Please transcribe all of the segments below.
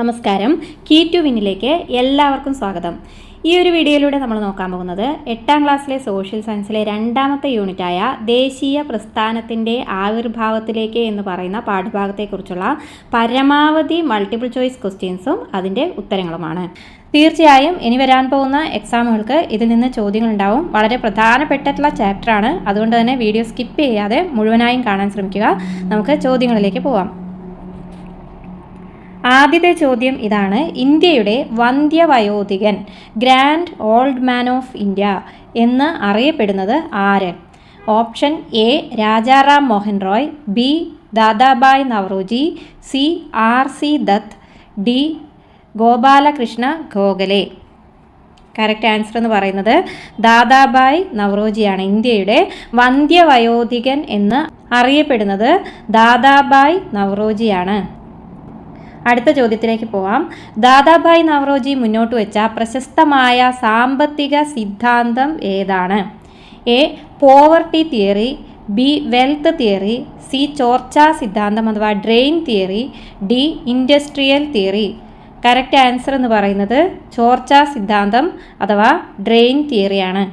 നമസ്കാരം. Key to വിന്നിലേക്ക് എല്ലാവർക്കും സ്വാഗതം. ഈ ഒരു വീഡിയോയിലൂടെ നമ്മൾ നോക്കാൻ പോകുന്നത് എട്ടാം ക്ലാസ്സിലെ സോഷ്യൽ സയൻസിലെ രണ്ടാമത്തെ യൂണിറ്റായ ദേശീയ പ്രസ്ഥാനത്തിന്റെ ആവിർഭാവത്തിലേക്ക് എന്ന് പറയുന്ന പാഠഭാഗത്തെക്കുറിച്ചുള്ള പരമാവധി മൾട്ടിപ്പിൾ ചോയ്സ് ക്വസ്റ്റ്യൻസും അതിന്റെ ഉത്തരങ്ങളുമാണ്. തീർച്ചയായും ഇനി വരാൻ പോകുന്ന എക്സാമുകൾക്ക് ഇതിൽ നിന്ന് ചോദ്യങ്ങളുണ്ടാവും. വളരെ പ്രധാനപ്പെട്ടിട്ടുള്ള ചാപ്റ്ററാണ് അതുകൊണ്ട് തന്നെ വീഡിയോ സ്കിപ്പ് ചെയ്യാതെ മുഴുവനായും കാണാൻ ശ്രമിക്കുക. നമുക്ക് ചോദ്യങ്ങളിലേക്ക് പോവാം. ആദ്യത്തെ ചോദ്യം ഇതാണ്. ഇന്ത്യയുടെ വന്ധ്യവയോധികൻ grand old man of India എന്ന് അറിയപ്പെടുന്നത് ആര്? Option A Rajaram Mohan Roy B Dadabhai Naoroji C R C Dutt D Gopalakrishna Gokhale. Correct answer എന്ന് പറയുന്നത് ദാദാബായ് നവറോജിയാണ്. ഇന്ത്യയുടെ വന്ധ്യവയോധികൻ എന്ന് അറിയപ്പെടുന്നത് ദാദാബായ് നവറോജിയാണ്. അടുത്ത ചോദ്യത്തിലേക്ക് പോവാം. ദാദാഭായ് നവറോജി മുന്നോട്ട് വെച്ച പ്രശസ്തമായ സാമ്പത്തിക സിദ്ധാന്തം ഏതാണ്? A poverty theory B wealth theory C ചോർച്ച സിദ്ധാന്തം അഥവാ drain theory D industrial theory. Correct answer എന്ന് പറയുന്നത് ചോർച്ച സിദ്ധാന്തം അഥവാ ഡ്രെയിൻ തിയറിയാണ്.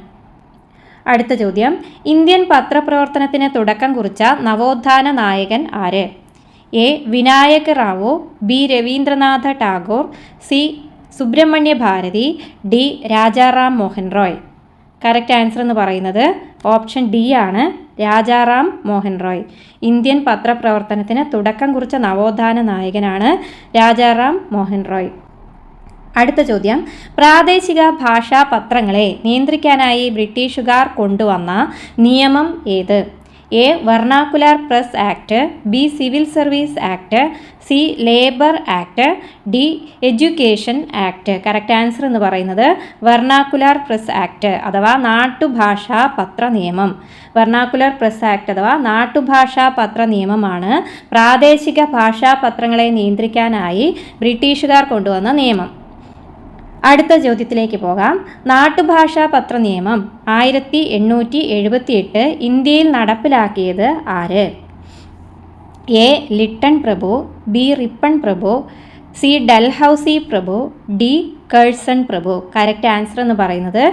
അടുത്ത ചോദ്യം ഇന്ത്യൻ പത്രപ്രവർത്തനത്തിന് തുടക്കം കുറിച്ച നവോത്ഥാന നായകൻ ആര്? A. Vinayaka Rao B. Rabindranath Tagore C. Subramania Bharati D. Rajaram Mohan Roy. Correct answer എന്ന് പറയുന്നത് ഓപ്ഷൻ ഡി ആണ് രാജാറാം മോഹൻ റോയ്. ഇന്ത്യൻ പത്രപ്രവർത്തനത്തിന് തുടക്കം കുറിച്ച നവോത്ഥാന നായകനാണ് രാജാറാം മോഹൻ റോയ്. അടുത്ത ചോദ്യം. പ്രാദേശിക ഭാഷാ പത്രങ്ങളെ നിയന്ത്രിക്കാനായി ബ്രിട്ടീഷുകാർ കൊണ്ടുവന്ന നിയമം ഏത്? A. Vernacular press act B. Civil service act C. Labour act D. Education act. Correct answer എന്ന് പറയുന്നത് വർണാക്കുലാർ പ്രസ് ആക്ട് അഥവാ നാട്ടുഭാഷാ പത്ര നിയമം. വർണാക്കുലർ പ്രസ് ആക്ട് അഥവാ നാട്ടുഭാഷാ പത്ര നിയമമാണ് പ്രാദേശിക ഭാഷാ പത്രങ്ങളെ നിയന്ത്രിക്കാനായി ബ്രിട്ടീഷുകാർ കൊണ്ടുവന്ന നിയമം. അടുത്ത ചോദ്യത്തിലേക്ക് പോകാം. നാട്ടുഭാഷാ പത്ര നിയമം ആയിരത്തി എണ്ണൂറ്റി എഴുപത്തി എട്ട് ഇന്ത്യയിൽ നടപ്പിലാക്കിയത് ആര്? എ. ലിട്ടൺ പ്രഭു ബി. റിപ്പൺ പ്രഭു സി ഡൽഹൌസി പ്രഭു ഡി കേഴ്സൺ പ്രഭു. കറക്റ്റ് ആൻസർ എന്ന് പറയുന്നത്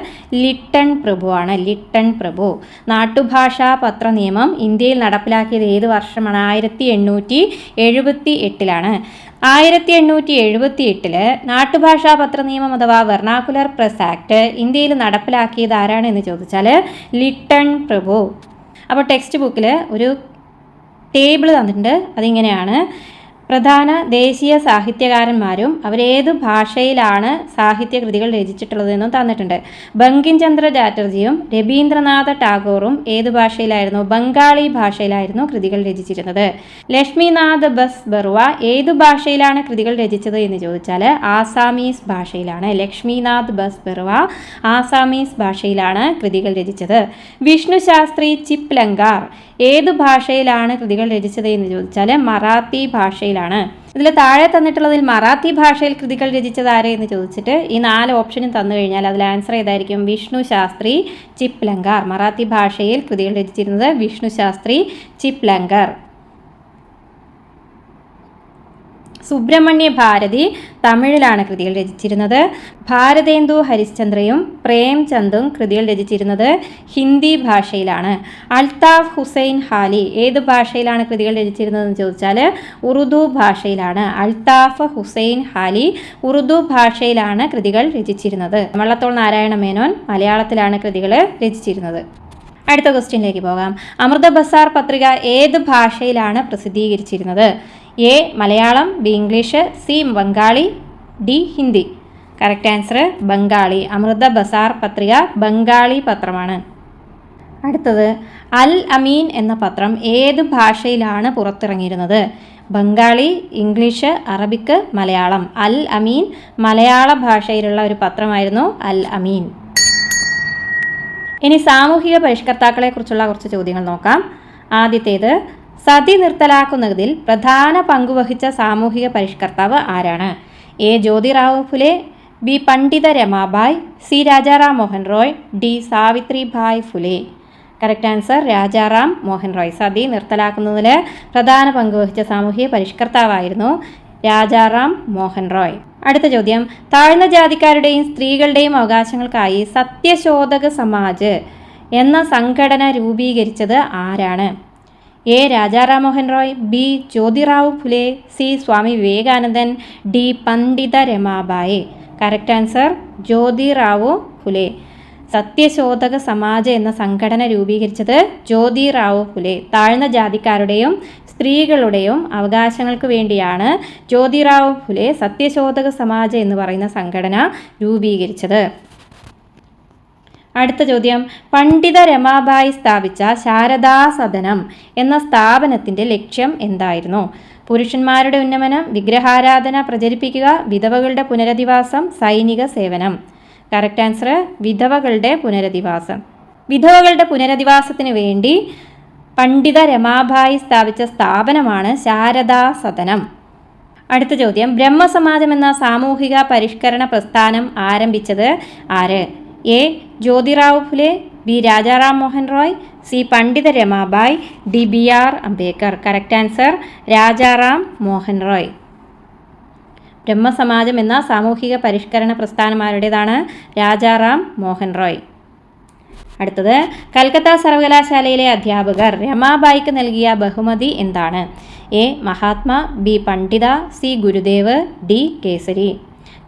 ലിട്ടൺ പ്രഭു ആണ് ലിട്ടൺ പ്രഭു. നാട്ടുഭാഷാ പത്ര നിയമം ഇന്ത്യയിൽ നടപ്പിലാക്കിയത് ഏത് വർഷമാണ്? ആയിരത്തി എണ്ണൂറ്റി എഴുപത്തി എട്ടിലാണ് ആയിരത്തി എണ്ണൂറ്റി എഴുപത്തി എട്ടിൽ നാട്ടുഭാഷാ പത്ര നിയമം അഥവാ വെർണാക്കുലർ പ്രസ് ആക്ട് ഇന്ത്യയിൽ നടപ്പിലാക്കിയത് ആരാണ് എന്ന് ചോദിച്ചാൽ ലിട്ടൺ പ്രഭു. അപ്പോൾ ടെക്സ്റ്റ് ബുക്കിൽ ഒരു ടേബിൾ തന്നിട്ടുണ്ട്. അതിങ്ങനെയാണ്. പ്രധാന ദേശീയ സാഹിത്യകാരന്മാരും അവരേത് ഭാഷയിലാണ് സാഹിത്യകൃതികൾ രചിച്ചിട്ടുള്ളതെന്നും തന്നിട്ടുണ്ട്. ബങ്കിം ചന്ദ്ര ചാറ്റർജിയും രവീന്ദ്രനാഥ ടാഗോറും ഏത് ഭാഷയിലായിരുന്നു? ബംഗാളി ഭാഷയിലായിരുന്നു കൃതികൾ രചിച്ചിരുന്നത്. ലക്ഷ്മിനാഥ് ബസ് ബറുവ ഏത് ഭാഷയിലാണ് കൃതികൾ രചിച്ചത് എന്ന് ചോദിച്ചാൽ ആസാമീസ് ഭാഷയിലാണ്. ലക്ഷ്മിനാഥ് ബസ് ബറുവ ആസാമീസ് ഭാഷയിലാണ് കൃതികൾ രചിച്ചത്. വിഷ്ണു ശാസ്ത്രി ചിപ്പ് ലങ്കാർ ഏത് ഭാഷയിലാണ് കൃതികൾ രചിച്ചത് എന്ന് ചോദിച്ചാൽ മറാത്തി ഭാഷയിലാണ്. ഇതിൽ താഴെ തന്നിട്ടുള്ളതിൽ മറാത്തി ഭാഷയിൽ കൃതികൾ രചിച്ചത് ആരെ എന്ന് ചോദിച്ചിട്ട് ഈ നാല് ഓപ്ഷനും തന്നു കഴിഞ്ഞാൽ അതിൽ ആൻസർ ഏതായിരിക്കും? വിഷ്ണു ശാസ്ത്രി ചിപ്ലങ്കർ. ലങ്കാർ മറാത്തി ഭാഷയിൽ കൃതികൾ രചിച്ചിരുന്നത് വിഷ്ണു ശാസ്ത്രി ചിപ്പ് സുബ്രഹ്മണ്യ ഭാരതി തമിഴിലാണ് കൃതികൾ രചിച്ചിരുന്നത്. ഭാരതേന്ദു ഹരിശ്ചന്ദ്രയും പ്രേംചന്ദും കൃതികൾ രചിച്ചിരുന്നത് ഹിന്ദി ഭാഷയിലാണ്. അൽതാഫ് ഹുസൈൻ ഹാലി ഏത് ഭാഷയിലാണ് കൃതികൾ രചിച്ചിരുന്നതെന്ന് ചോദിച്ചാൽ ഉറുദു ഭാഷയിലാണ്. അൽതാഫ് ഹുസൈൻ ഹാലി ഉറുദു ഭാഷയിലാണ് കൃതികൾ രചിച്ചിരുന്നത്. വള്ളത്തോൾ നാരായണ മേനോൻ മലയാളത്തിലാണ് കൃതികൾ രചിച്ചിരുന്നത്. അടുത്ത ക്വസ്റ്റ്യനിലേക്ക് പോകാം. അമൃത ബസാർ പത്രിക ഏത് ഭാഷയിലാണ് പ്രസിദ്ധീകരിച്ചിരുന്നത്? A Malayalam B English C Bengali D Hindi. Correct answer Bengali. Amrita Bazar Patrika Bengali പത്രമാണ്. അടുത്തത് അൽ അമീൻ എന്ന പത്രം ഏത് ഭാഷയിലാണ് പുറത്തിറങ്ങിയിരുന്നത്? Bengali English Arabic Malayalam. അൽ അമീൻ മലയാള ഭാഷയിലുള്ള ഒരു പത്രമായിരുന്നു അൽ അമീൻ. ഇനി സാമൂഹിക പരിഷ്കർത്താക്കളെക്കുറിച്ചുള്ള കുറച്ച് ചോദ്യങ്ങൾ നോക്കാം. ആദ്യത്തേത് സതി നിർത്തലാക്കുന്നതിൽ പ്രധാന പങ്കുവഹിച്ച സാമൂഹിക പരിഷ്കർത്താവ് ആരാണ്? A. Jyotirao Phule B. Pandita Ramabai C. Rajaram Mohan Roy D. Savitribai Phule. Correct answer Rajaram Mohan Roy. Sati നിർത്തലാക്കുന്നതിൽ പ്രധാന പങ്കുവഹിച്ച സാമൂഹിക പരിഷ്കർത്താവായിരുന്നു രാജാറാം മോഹൻ റോയ്. അടുത്ത ചോദ്യം. താഴ്ന്ന ജാതിക്കാരുടെയും സ്ത്രീകളുടെയും അവകാശങ്ങൾക്കായി സത്യശോധക സമാജ് എന്ന സംഘടന രൂപീകരിച്ചത് ആരാണ്? A Rajaram Mohan Roy B Jyotirao Phule C Swami Vivekanandan D Pandita Ramabai. Correct answer Jyotirao Phule. Satyashodhak Samaj എന്ന സംഘടന രൂപീകരിച്ചത് ജ്യോതിറാവു ഫുലെ. താഴ്ന്ന ജാതിക്കാരുടെയും സ്ത്രീകളുടെയും അവകാശങ്ങൾക്ക് വേണ്ടിയാണ് ജ്യോതിറാവു ഫുലെ സത്യശോധക സമാജ എന്ന് പറയുന്ന സംഘടന രൂപീകരിച്ചത്. അടുത്ത ചോദ്യം. പണ്ഡിത രമാബായി സ്ഥാപിച്ച ശാരദാ സദനം എന്ന സ്ഥാപനത്തിന്റെ ലക്ഷ്യം എന്തായിരുന്നു? പുരുഷന്മാരുടെ ഉന്നമനം വിഗ്രഹാരാധന പ്രചരിപ്പിക്കുക വിധവകളുടെ പുനരധിവാസം സൈനിക സേവനം. കറക്റ്റ് ആൻസർ വിധവകളുടെ പുനരധിവാസം. വിധവകളുടെ പുനരധിവാസത്തിന് വേണ്ടി പണ്ഡിത രമാഭായി സ്ഥാപിച്ച സ്ഥാപനമാണ് ശാരദാ സദനം അടുത്ത ചോദ്യം. ബ്രഹ്മസമാജം എന്ന സാമൂഹിക പരിഷ്കരണ പ്രസ്ഥാനം ആരംഭിച്ചത് ആര്? A. Jyotirao Phule B. Rajaram Mohan Roy C. Pandita Ramabai D. B. R. Ambedkar. Correct answer Rajaram Mohan Roy. Brahmasamajam എന്ന സാമൂഹിക പരിഷ്കരണ പ്രസ്ഥാനമാരുടേതാണ് രാജാറാം മോഹൻ റോയ്. അടുത്തത് കൽക്കത്ത സർവകലാശാലയിലെ അധ്യാപകർ രമാബായിക്ക് നൽകിയ ബഹുമതി എന്താണ്? A. Mahatma B. Pandita C. Gurudev D. Kesari.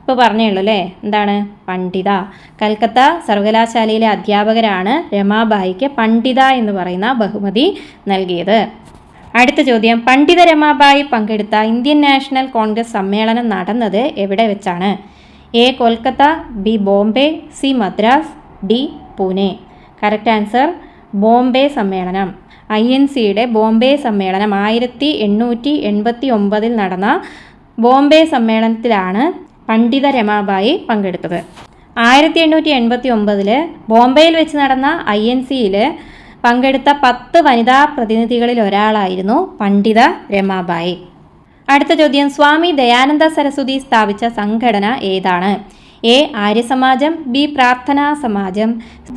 ഇപ്പോൾ പറഞ്ഞേ അല്ലേ? എന്താണ്? പണ്ഡിത. കൽക്കത്ത സർവകലാശാലയിലെ അധ്യാപകരാണ് രമാബായിക്ക് പണ്ഡിത എന്ന് പറയുന്ന ബഹുമതി നൽകിയത്. അടുത്ത ചോദ്യം. പണ്ഡിത രമാബായി പങ്കെടുത്ത ഇന്ത്യൻ നാഷണൽ കോൺഗ്രസ് സമ്മേളനം നടന്നത് എവിടെ വെച്ചാണ്? A Kolkata B Bombay C Madras D Pune. Correct answer Bombay സമ്മേളനം. ഐ എൻ സിയുടെ ബോംബെ സമ്മേളനം ആയിരത്തി എണ്ണൂറ്റി എൺപത്തി ഒമ്പതിൽ നടന്ന ബോംബെ സമ്മേളനത്തിലാണ് പണ്ഡിത രമാബായി പങ്കെടുത്തത്. ആയിരത്തി എണ്ണൂറ്റി എൺപത്തി ഒമ്പതിൽ ബോംബെയിൽ വെച്ച് നടന്ന ഐ എൻ സിയിൽ പങ്കെടുത്ത പത്ത് വനിതാ പ്രതിനിധികളിൽ ഒരാളായിരുന്നു പണ്ഡിത രമാബായി. അടുത്ത ചോദ്യം സ്വാമി ദയാനന്ദ സരസ്വതി സ്ഥാപിച്ച സംഘടന ഏതാണ്? A. Aryasamajam B. Prarthana Samajam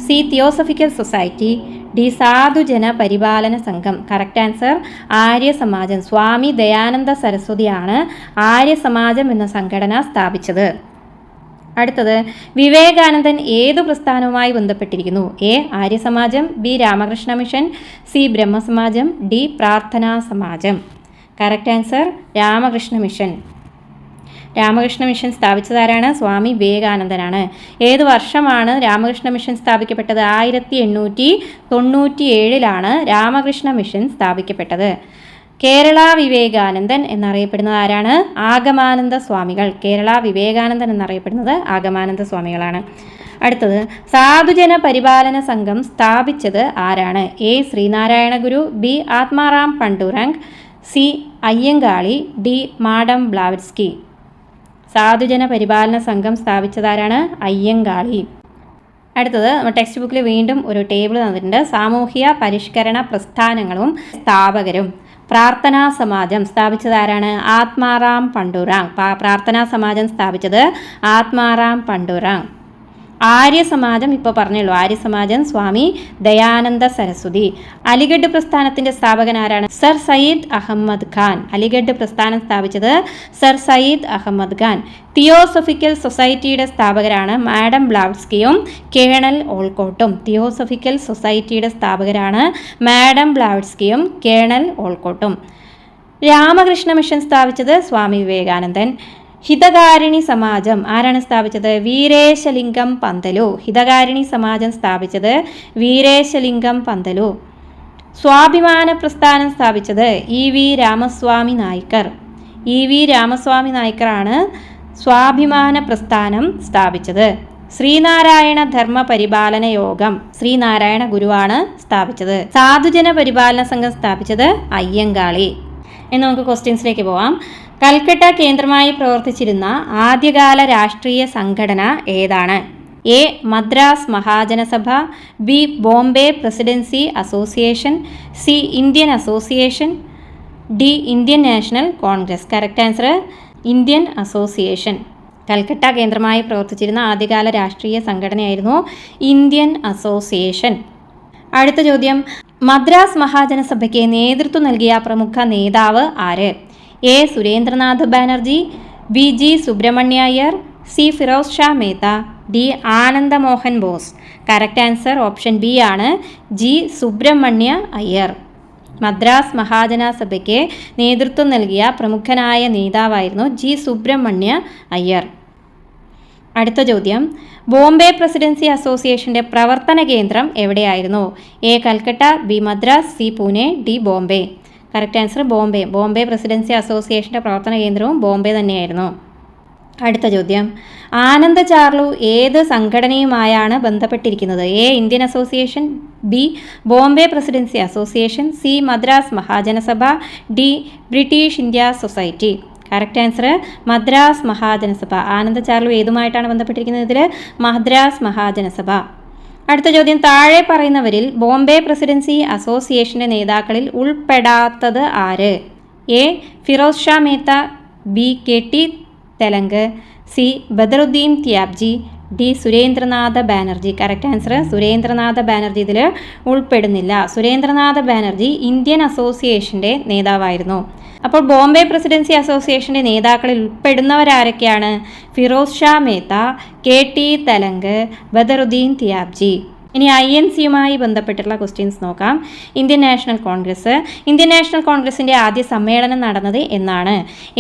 C. Theosophical society D. Sadhujana Paripalana Sangham. Correct answer Aryasamajam. Swami Dayananda സരസ്വതിയാണ് ആര്യസമാജം എന്ന സംഘടന സ്ഥാപിച്ചത്. അടുത്തത് വിവേകാനന്ദൻ ഏതു പ്രസ്ഥാനവുമായി ബന്ധപ്പെട്ടിരിക്കുന്നു? A. Aryasamajam B. Ramakrishna mission C. Brahmasamajam D. Prarthana Samajam correct answer Ramakrishna mission. Ramakrishna mission സ്ഥാപിച്ചതാരാണ്? Swami വിവേകാനന്ദനാണ്. ഏത് വർഷമാണ് രാമകൃഷ്ണ മിഷൻ സ്ഥാപിക്കപ്പെട്ടത്? ആയിരത്തി എണ്ണൂറ്റി തൊണ്ണൂറ്റി ഏഴിലാണ് രാമകൃഷ്ണ മിഷൻ സ്ഥാപിക്കപ്പെട്ടത്. കേരള വിവേകാനന്ദൻ എന്നറിയപ്പെടുന്നത് ആരാണ്? ആഗമാനന്ദ സ്വാമികൾ. കേരള വിവേകാനന്ദൻ എന്നറിയപ്പെടുന്നത് ആഗമാനന്ദ സ്വാമികളാണ്. അടുത്തത് സാധുജന പരിപാലന സംഘം സ്ഥാപിച്ചത് ആരാണ്? A. Sreenarayana Guru B. Atmaram Pandurang C. Ayyankali D. Madam Blavatsky Sadhujana Paripalana Sangham സ്ഥാപിച്ചതാരാണ് Ayyankali. അടുത്തത് ടെക്സ്റ്റ് ബുക്കിൽ വീണ്ടും ഒരു ടേബിൾ തന്നിട്ടുണ്ട്. സാമൂഹിക പരിഷ്കരണ പ്രസ്ഥാനങ്ങളും സ്ഥാപകരും. പ്രാർത്ഥനാ സമാജം സ്ഥാപിച്ചതാരാണ്? ആത്മാറാം പണ്ടുറാങ് പ്രാർത്ഥനാ സമാജം സ്ഥാപിച്ചത് ആത്മാറാം പണ്ടുറാങ് ആര്യസമാജം ഇപ്പോൾ പറഞ്ഞുള്ളൂ ആര്യസമാജം സ്വാമി ദയാനന്ദ സരസ്വതി. അലിഗഡ് പ്രസ്ഥാനത്തിന്റെ സ്ഥാപകൻ ആരാണ്? സർ സയ്യിദ് അഹമ്മദ് ഖാൻ. അലിഗഡ് പ്രസ്ഥാനം സ്ഥാപിച്ചത് സർ സയ്യിദ് അഹമ്മദ് ഖാൻ. തിയോസഫിക്കൽ സൊസൈറ്റിയുടെ സ്ഥാപകരാണ് മാഡം ബ്ലാവ്സ്കിയും കേണൽ ഓൾക്കോട്ടും. തിയോസഫിക്കൽ സൊസൈറ്റിയുടെ സ്ഥാപകരാണ് മാഡം ബ്ലാവ്സ്കിയും കേണൽ ഓൾക്കോട്ടും. രാമകൃഷ്ണ മിഷൻ സ്ഥാപിച്ചത് സ്വാമി വിവേകാനന്ദൻ. ഹിതകാരിണി സമാജം. ആരാണ് സ്ഥാപിച്ചത്? വീരേശലിംഗം പന്തലു. ഹിതകാരിണി സമാജം സ്ഥാപിച്ചത് വീരേശലിംഗം പന്തലു. സ്വാഭിമാന പ്രസ്ഥാനം സ്ഥാപിച്ചത് E V Ramaswamy Naicker. E V Ramaswamy നായ്ക്കറാണ് സ്വാഭിമാന പ്രസ്ഥാനം സ്ഥാപിച്ചത്. ശ്രീനാരായണ ധർമ്മ പരിപാലന യോഗം ശ്രീനാരായണ ഗുരുവാണ് സ്ഥാപിച്ചത്. സാധുജന പരിപാലന സംഘം സ്ഥാപിച്ചത് അയ്യങ്കാളി. എന്ന് നമുക്ക് ക്വസ്റ്റ്യൻസിലേക്ക് പോവാം. കൽക്കട്ട കേന്ദ്രമായി പ്രവർത്തിച്ചിരുന്ന ആദ്യകാല രാഷ്ട്രീയ സംഘടന ഏതാണ്? A. Madras Mahajanasabha B. Bombay presidency association C. Indian association D. Indian national congress. Correct answer Indian association. Calcutta കേന്ദ്രമായി പ്രവർത്തിച്ചിരുന്ന ആദ്യകാല രാഷ്ട്രീയ സംഘടനയായിരുന്നു ഇന്ത്യൻ അസോസിയേഷൻ. അടുത്ത ചോദ്യം. മദ്രാസ് മഹാജനസഭയ്ക്ക് നേതൃത്വം നൽകിയ പ്രമുഖ നേതാവ് ആര്? A Surendranath Banerjee B G Subramania Iyer C Firoz Shah Mehta D Anandamohan Bose. Correct answer option B ആണ് ജി സുബ്രഹ്മണ്യ അയ്യർ. മദ്രാസ് മഹാജന സഭയ്ക്ക് നേതൃത്വം നൽകിയ പ്രമുഖനായ നേതാവായിരുന്നു ജി സുബ്രഹ്മണ്യ അയ്യർ. അടുത്ത ചോദ്യം. ബോംബെ പ്രസിഡൻസി അസോസിയേഷന്റെ പ്രവർത്തന കേന്ദ്രം എവിടെയായിരുന്നു? A Calcutta B Madras C Pune D Bombay. Correct answer Bombay. Bombay presidency അസോസിയേഷന്റെ പ്രവർത്തന കേന്ദ്രവും ബോംബെ തന്നെയായിരുന്നു. അടുത്ത ചോദ്യം. ആനന്ദ ചാർലു ഏത് സംഘടനയുമായാണ് ബന്ധപ്പെട്ടിരിക്കുന്നത്? A Indian association B Bombay presidency association C Madras Mahajanasabha D British India society. Correct answer Madras Mahajanasabha. Ananda Charlu ഏതുമായിട്ടാണ് ബന്ധപ്പെട്ടിരിക്കുന്നത് ഇതിൽ മദ്രാസ് മഹാജനസഭ. അടുത്ത ചോദ്യം. താഴെ പറയുന്നവരിൽ ബോംബെ പ്രസിഡൻസി അസോസിയേഷന്റെ നേതാക്കളിൽ ഉൾപ്പെടാത്തത് ആര്? A. Firoz Shah Mehta B. K. T. Telang C. Badruddin Tyabji D. Surendranath Banerjee. Correct answer Surendranath Banerjee ഇതിൽ ഉൾപ്പെടുന്നില്ല. സുരേന്ദ്രനാഥ ബാനർജി ഇന്ത്യൻ അസോസിയേഷന്റെ നേതാവായിരുന്നു. അപ്പോൾ ബോംബെ പ്രസിഡൻസി അസോസിയേഷന്റെ നേതാക്കളിൽ ഉൾപ്പെടുന്നവരാരൊക്കെയാണ് ഫിറോസ് ഷാ മേത്ത കെ ടി തലങ്ക് ബദറുദ്ദീൻ തിയാബ്ജി. ഇനി ഐ എൻ സിയുമായി ബന്ധപ്പെട്ടുള്ള ക്വസ്റ്റ്യൻസ് നോക്കാം. Indian National Congress Indian National കോൺഗ്രസിന്റെ ആദ്യ സമ്മേളനം നടന്നത് എന്നാണ്.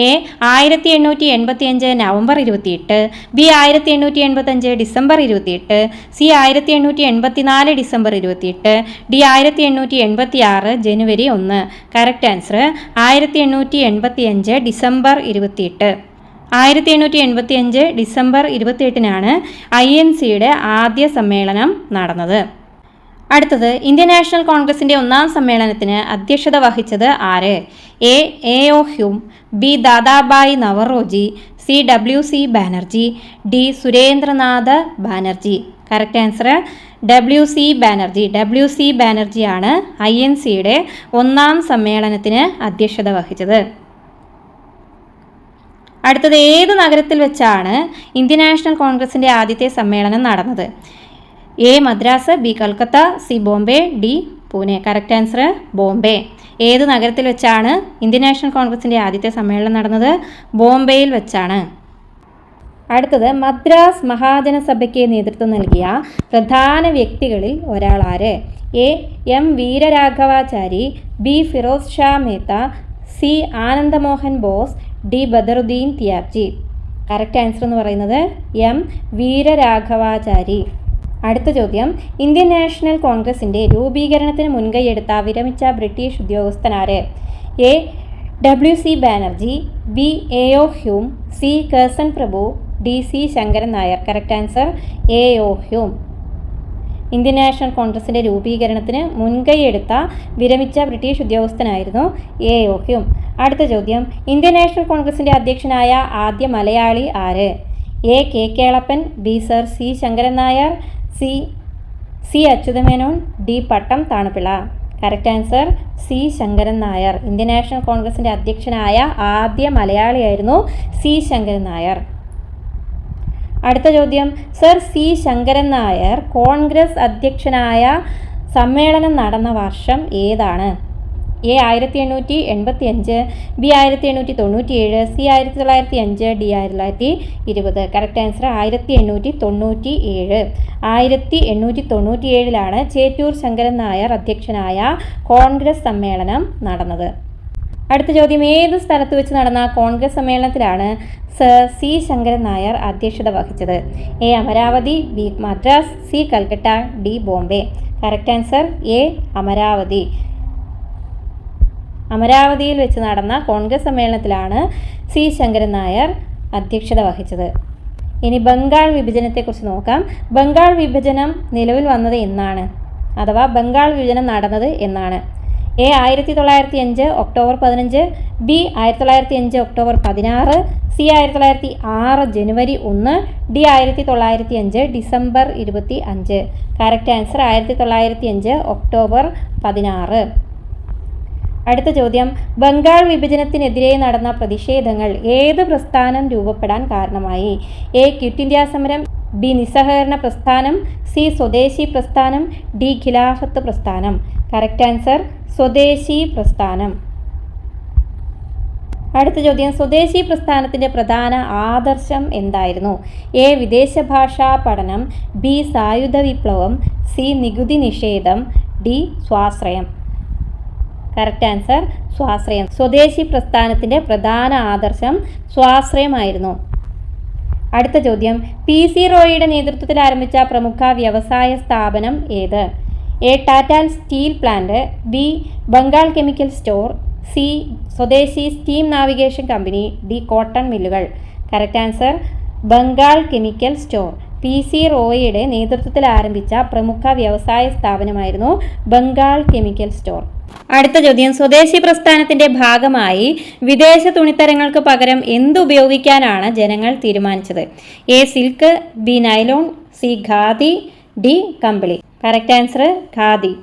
എ ആയിരത്തി എണ്ണൂറ്റി എൺപത്തി അഞ്ച് നവംബർ ഇരുപത്തിയെട്ട് ബി ആയിരത്തി എണ്ണൂറ്റി എൺപത്തഞ്ച് ഡിസംബർ ഇരുപത്തിയെട്ട് സി ആയിരത്തി എണ്ണൂറ്റി എൺപത്തി നാല് ഡിസംബർ ഇരുപത്തിയെട്ട് ഡി ആയിരത്തി എണ്ണൂറ്റി എൺപത്തി ആറ് ജനുവരി ഒന്ന്. കറക്റ്റ് ആൻസർ ആയിരത്തി എണ്ണൂറ്റി എൺപത്തി അഞ്ച് ഡിസംബർ ഇരുപത്തിയെട്ട്. ആയിരത്തി എണ്ണൂറ്റി എൺപത്തി അഞ്ച് ഡിസംബർ ഇരുപത്തിയെട്ടിനാണ് ഐ എൻ സിയുടെ ആദ്യ സമ്മേളനം നടന്നത്. അടുത്തത് ഇന്ത്യൻ നാഷണൽ കോൺഗ്രസിന്റെ ഒന്നാം സമ്മേളനത്തിന് അധ്യക്ഷത വഹിച്ചത് ആര്? A. A. O. Hume B. Dadabhai Naoroji C. W. C. Banerjee D. Surendranath Banerjee. Correct answer W. C. Banerjee. W. C. ബാനർജിയാണ് I N സിയുടെ ഒന്നാം സമ്മേളനത്തിന് അധ്യക്ഷത വഹിച്ചത്. അടുത്തത് ഏത് നഗരത്തിൽ വെച്ചാണ് ഇന്ത്യൻ നാഷണൽ കോൺഗ്രസിന്റെ ആദ്യത്തെ സമ്മേളനം നടന്നത്? A Madras B Calcutta C Bombay D Pune. Correct answer Bombay. ഏത് നഗരത്തിൽ വെച്ചാണ് ഇന്ത്യൻ നാഷണൽ കോൺഗ്രസിന്റെ ആദ്യത്തെ സമ്മേളനം നടന്നത്? ബോംബെയിൽ വെച്ചാണ്. അടുത്തത് മദ്രാസ് മഹാജനസഭയ്ക്ക് നേതൃത്വം നൽകിയ പ്രധാന വ്യക്തികളിൽ ഒരാളാര് A M Veeraraghavachari B Firoz Shah Mehta C Anandamohan Bose D Badruddin Tyabji correct answer എന്ന് പറയുന്നത് എം വീരരാഘവാചാരി. അടുത്ത ചോദ്യം. ഇന്ത്യൻ നാഷണൽ കോൺഗ്രസിന്റെ രൂപീകരണത്തിന് മുൻകൈയെടുത്ത വിരമിച്ച British ഉദ്യോഗസ്ഥനാര് A. W C Banerjee B. A. O. Hume C. Curzon Prabhu D. C. Sankaran Nair. Correct answer A. O. Hume. Indian national കോൺഗ്രസിന്റെ രൂപീകരണത്തിന് മുൻകൈയെടുത്ത വിരമിച്ച ബ്രിട്ടീഷ് ഉദ്യോഗസ്ഥനായിരുന്നു എ. ഒ. ഹ്യൂം. അടുത്ത ചോദ്യം. ഇന്ത്യൻ നാഷണൽ കോൺഗ്രസിന്റെ അധ്യക്ഷനായ ആദ്യ മലയാളി ആര്? A. K. Kelappan B. Sir. C. Sankaran Nair C. C. Achuthamenon D. Pattom Thanupillai. Correct answer C. Sankaran Nair. Indian National കോൺഗ്രസിന്റെ അധ്യക്ഷനായ ആദ്യ മലയാളിയായിരുന്നു സി. ശങ്കരൻ നായർ. അടുത്ത ചോദ്യം. Sir C. Sankaran Nair Congress അധ്യക്ഷനായ സമ്മേളനം നടന്ന വർഷം ഏതാണ്? എ ആയിരത്തി എണ്ണൂറ്റി എൺപത്തി അഞ്ച് ബി ആയിരത്തി എണ്ണൂറ്റി തൊണ്ണൂറ്റി ഏഴ് സി ആയിരത്തി തൊള്ളായിരത്തി അഞ്ച് ഡി ആയിരത്തി തൊള്ളായിരത്തി ഇരുപത് കറക്റ്റ് ആൻസർ ആയിരത്തി എണ്ണൂറ്റി തൊണ്ണൂറ്റി ഏഴ് ആയിരത്തി എണ്ണൂറ്റി തൊണ്ണൂറ്റി ഏഴിലാണ് ചേറ്റൂർ ശങ്കരൻ നായർ അധ്യക്ഷനായ കോൺഗ്രസ് സമ്മേളനം നടന്നത്. അടുത്ത ചോദ്യം ഏത് സ്ഥലത്ത് വെച്ച് നടന്ന കോൺഗ്രസ് സമ്മേളനത്തിലാണ് സർ സി ശങ്കരൻ നായർ അധ്യക്ഷത വഹിച്ചത്? A Amravati B Madras C Calcutta D Bombay. Correct answer A Amravati. അമരാവതിയിൽ വെച്ച് നടന്ന കോൺഗ്രസ് സമ്മേളനത്തിലാണ് സി. ശങ്കരൻ നായർ അധ്യക്ഷത വഹിച്ചത്. ഇനി ബംഗാൾ വിഭജനത്തെക്കുറിച്ച് നോക്കാം. ബംഗാൾ വിഭജനം നിലവിൽ വന്നത് എന്നാണ്? അഥവാ ബംഗാൾ വിഭജനം നടന്നത് എന്നാണ്? എ ആയിരത്തി തൊള്ളായിരത്തി അഞ്ച് ഒക്ടോബർ പതിനഞ്ച് ബി ആയിരത്തി തൊള്ളായിരത്തി അഞ്ച് ഒക്ടോബർ പതിനാറ് സി ആയിരത്തി തൊള്ളായിരത്തി ആറ് ജനുവരി ഒന്ന് ഡി ആയിരത്തി തൊള്ളായിരത്തി അഞ്ച് ഡിസംബർ ഇരുപത്തി അഞ്ച്. കറക്റ്റ് ആൻസർ ആയിരത്തി തൊള്ളായിരത്തി അഞ്ച് ഒക്ടോബർ പതിനാറ്. അടുത്ത ചോദ്യം. ബംഗാൾ വിഭജനത്തിനെതിരെ നടന്ന പ്രതിഷേധങ്ങൾ ഏത് പ്രസ്ഥാനം രൂപപ്പെടാൻ കാരണമായി? എ. ക്വിറ്റ് ഇന്ത്യ സമരം ബി. നിസ്സഹകരണ പ്രസ്ഥാനം സി. സ്വദേശി പ്രസ്ഥാനം ഡി. ഖിലാഫത്ത് പ്രസ്ഥാനം. കറക്റ്റ് ആൻസർ സ്വദേശി പ്രസ്ഥാനം. അടുത്ത ചോദ്യം. സ്വദേശി പ്രസ്ഥാനത്തിന്റെ പ്രധാന ആദർശം എന്തായിരുന്നു? എ. വിദേശ ഭാഷാ പഠനം ബി. സായുധ വിപ്ലവം സി. നികുതി നിഷേധം ഡി. സ്വാശ്രയം. കറക്റ്റ് ആൻസർ സ്വാശ്രയം. സ്വദേശി പ്രസ്ഥാനത്തിന്റെ പ്രധാന ആദർശം സ്വാശ്രയമായിരുന്നു. അടുത്ത ചോദ്യം. പി സി റോയിയുടെ നേതൃത്വത്തിൽ ആരംഭിച്ച പ്രമുഖ വ്യവസായ സ്ഥാപനം ഏത്? A ടാറ്റാൽ steel plant B Bengal chemical store C Swadeshi steam navigation company D cotton മില്ലുകൾ. Correct answer Bengal chemical store. P C റോയിയുടെ നേതൃത്വത്തിൽ ആരംഭിച്ച പ്രമുഖ വ്യവസായ സ്ഥാപനമായിരുന്നു ബംഗാൾ കെമിക്കൽ സ്റ്റോർ. അടുത്ത ചോദ്യം. സ്വദേശി പ്രസ്ഥാനത്തിന്റെ ഭാഗമായി വിദേശ തുണിത്തരങ്ങൾക്ക് പകരം എന്തുപയോഗിക്കാനാണ് ജനങ്ങൾ തീരുമാനിച്ചത്? A silk B nylon C khadi D കമ്പിളി. Correct answer khadi.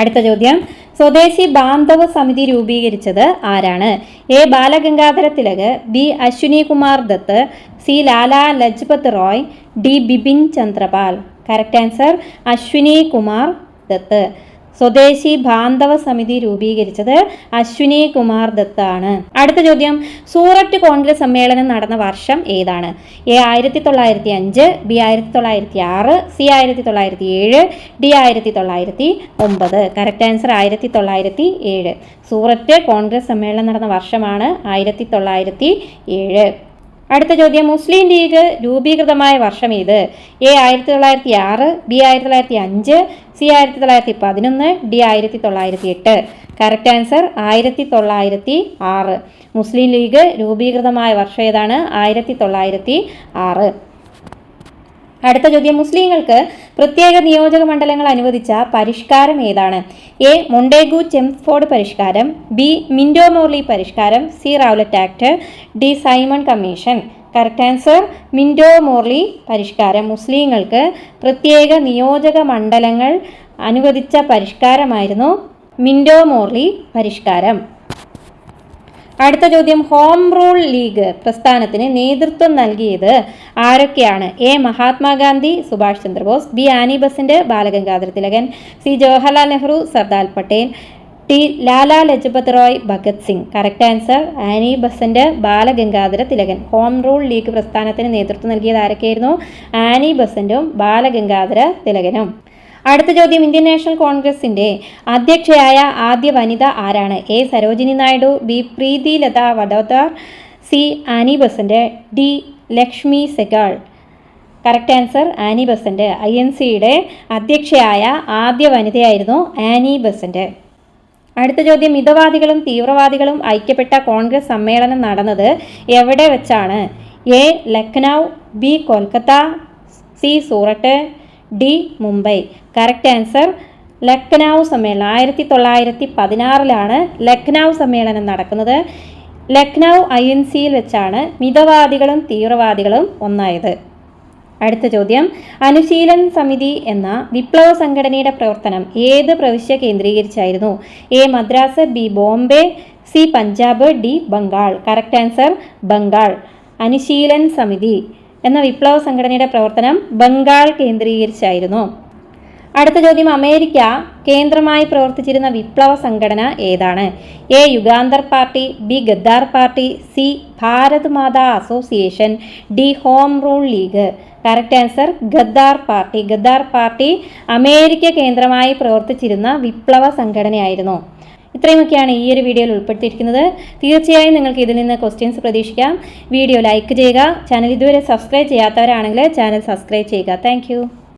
അടുത്ത ചോദ്യം. സ്വദേശി ബാന്ധവ സമിതി രൂപീകരിച്ചത് ആരാണ്? A. Balagangadhara Tilak B. Ashwini Kumar Dutt C. Lala Lajpat Rai D. Bipin Chandrapal. Correct answer Ashwini Kumar Dutt. Swadeshi Bandhab Samiti രൂപീകരിച്ചത് അശ്വിനി കുമാർ ദത്താണ് അടുത്ത ചോദ്യം സൂററ്റ് കോൺഗ്രസ് സമ്മേളനം നടന്ന വർഷം ഏതാണ്? എ ആയിരത്തി തൊള്ളായിരത്തി അഞ്ച് ബി ആയിരത്തി തൊള്ളായിരത്തി ആറ് സി ആയിരത്തി തൊള്ളായിരത്തി ഏഴ് ഡി ആയിരത്തി തൊള്ളായിരത്തി ഒമ്പത്. കറക്റ്റ് ആൻസർ ആയിരത്തി തൊള്ളായിരത്തി ഏഴ്. സൂററ്റ് കോൺഗ്രസ് സമ്മേളനം നടന്ന വർഷമാണ് ആയിരത്തി തൊള്ളായിരത്തി ഏഴ്. അടുത്ത ചോദ്യം മുസ്ലിം ലീഗ് രൂപീകൃതമായ വർഷം ഏത്? എ ആയിരത്തി തൊള്ളായിരത്തി ആറ് ബി ആയിരത്തി തൊള്ളായിരത്തി അഞ്ച് സി ആയിരത്തി തൊള്ളായിരത്തി പതിനൊന്ന് ഡി ആയിരത്തി തൊള്ളായിരത്തി എട്ട് കറക്റ്റ് ആൻസർ ആയിരത്തി തൊള്ളായിരത്തി ആറ് മുസ്ലിം ലീഗ് രൂപീകൃതമായ വർഷം ഏതാണ്? ആയിരത്തി തൊള്ളായിരത്തി ആറ് അടുത്ത ചോദ്യം. മുസ്ലിങ്ങൾക്ക് പ്രത്യേക നിയോജക മണ്ഡലങ്ങൾ അനുവദിച്ച പരിഷ്കാരം ഏതാണ്? എ. മൊണ്ടേഗു ചെംഫോർഡ് പരിഷ്കാരം ബി. മിൻഡോ മോർലി പരിഷ്കാരം C. Rowlatt Act D. Simon Commission. Correct answer Minto Morley പരിഷ്കാരം. മുസ്ലിങ്ങൾക്ക് പ്രത്യേക നിയോജക മണ്ഡലങ്ങൾ അനുവദിച്ച പരിഷ്കാരമായിരുന്നു മിൻഡോ മോർലി പരിഷ്കാരം. അടുത്ത ചോദ്യം ഹോം റൂൾ ലീഗ് പ്രസ്ഥാനത്തിന് നേതൃത്വം നൽകിയത് ആരൊക്കെയാണ്? A. Mahatma Gandhi Subhash Chandra Bose B. Annie Besant Balagangadhara Tilakan C. Jawaharlal Nehru Sardar Patel D Lala Lajpat Rai Bhagat Singh. Correct answer Annie Besant Balagangadhara Tilakan. Home Rule League പ്രസ്ഥാനത്തിന് നേതൃത്വം നൽകിയത് ആരൊക്കെയായിരുന്നു? Annie ബസന്റും Balagangadhara തിലകനും. അടുത്ത ചോദ്യം Indian national കോൺഗ്രസിന്റെ അധ്യക്ഷയായ ആദ്യ വനിത ആരാണ്? A. Sarojini Naidu B. Preeti Lata Waddedar C. Annie Besant D. Lakshmi Sahgal. Correct answer Annie Besant. I N സിയുടെ അധ്യക്ഷയായ ആദ്യ വനിതയായിരുന്നു ആനി ബസന്റ്. അടുത്ത ചോദ്യം മിതവാദികളും തീവ്രവാദികളും ഐക്യപ്പെട്ട കോൺഗ്രസ് സമ്മേളനം നടന്നത് എവിടെ വെച്ചാണ്? A Lucknow B Kolkata C Surat D Mumbai. Correct answer Lucknow സമ്മേളനം. ആയിരത്തി തൊള്ളായിരത്തി പതിനാറിലാണ് ലക്നൗ സമ്മേളനം നടക്കുന്നത്. ലക്നൗ ഐ എൻ സിയിൽ വെച്ചാണ് മിതവാദികളും തീവ്രവാദികളും ഒന്നായത്. അടുത്ത ചോദ്യം. അനുശീലൻ സമിതി എന്ന വിപ്ലവ സംഘടനയുടെ പ്രവർത്തനം ഏത് പ്രവിശ്യ കേന്ദ്രീകരിച്ചായിരുന്നു? A Madras B Bombay C Punjab D Bengal. Correct answer Bengal. Anushilan Samiti എന്ന വിപ്ലവ സംഘടനയുടെ പ്രവർത്തനം ബംഗാൾ കേന്ദ്രീകരിച്ചായിരുന്നു. അടുത്ത ചോദ്യം അമേരിക്ക കേന്ദ്രമായി പ്രവർത്തിച്ചിരുന്ന വിപ്ലവ സംഘടന ഏതാണ്? A Jugantar Party B Ghadar Party C Bharat Mata Association D Home Rule League. Correct answer Ghadar Party. Ghadar Party America കേന്ദ്രമായി പ്രവർത്തിച്ചിരുന്ന വിപ്ലവ സംഘടനയായിരുന്നു. ഇത്രയുമൊക്കെയാണ് ഈ ഒരു വീഡിയോയിൽ ഉൾപ്പെടുത്തിയിരിക്കുന്നത്. തീർച്ചയായും നിങ്ങൾക്ക് ഇതിൽ നിന്ന് ക്വസ്റ്റ്യൻസ് പ്രതീക്ഷിക്കാം. വീഡിയോ ലൈക്ക് ചെയ്യുക. ചാനൽ ഇതുവരെ സബ്സ്ക്രൈബ് ചെയ്യാത്തവരാണെങ്കിൽ ചാനൽ സബ്സ്ക്രൈബ് ചെയ്യുക. താങ്ക്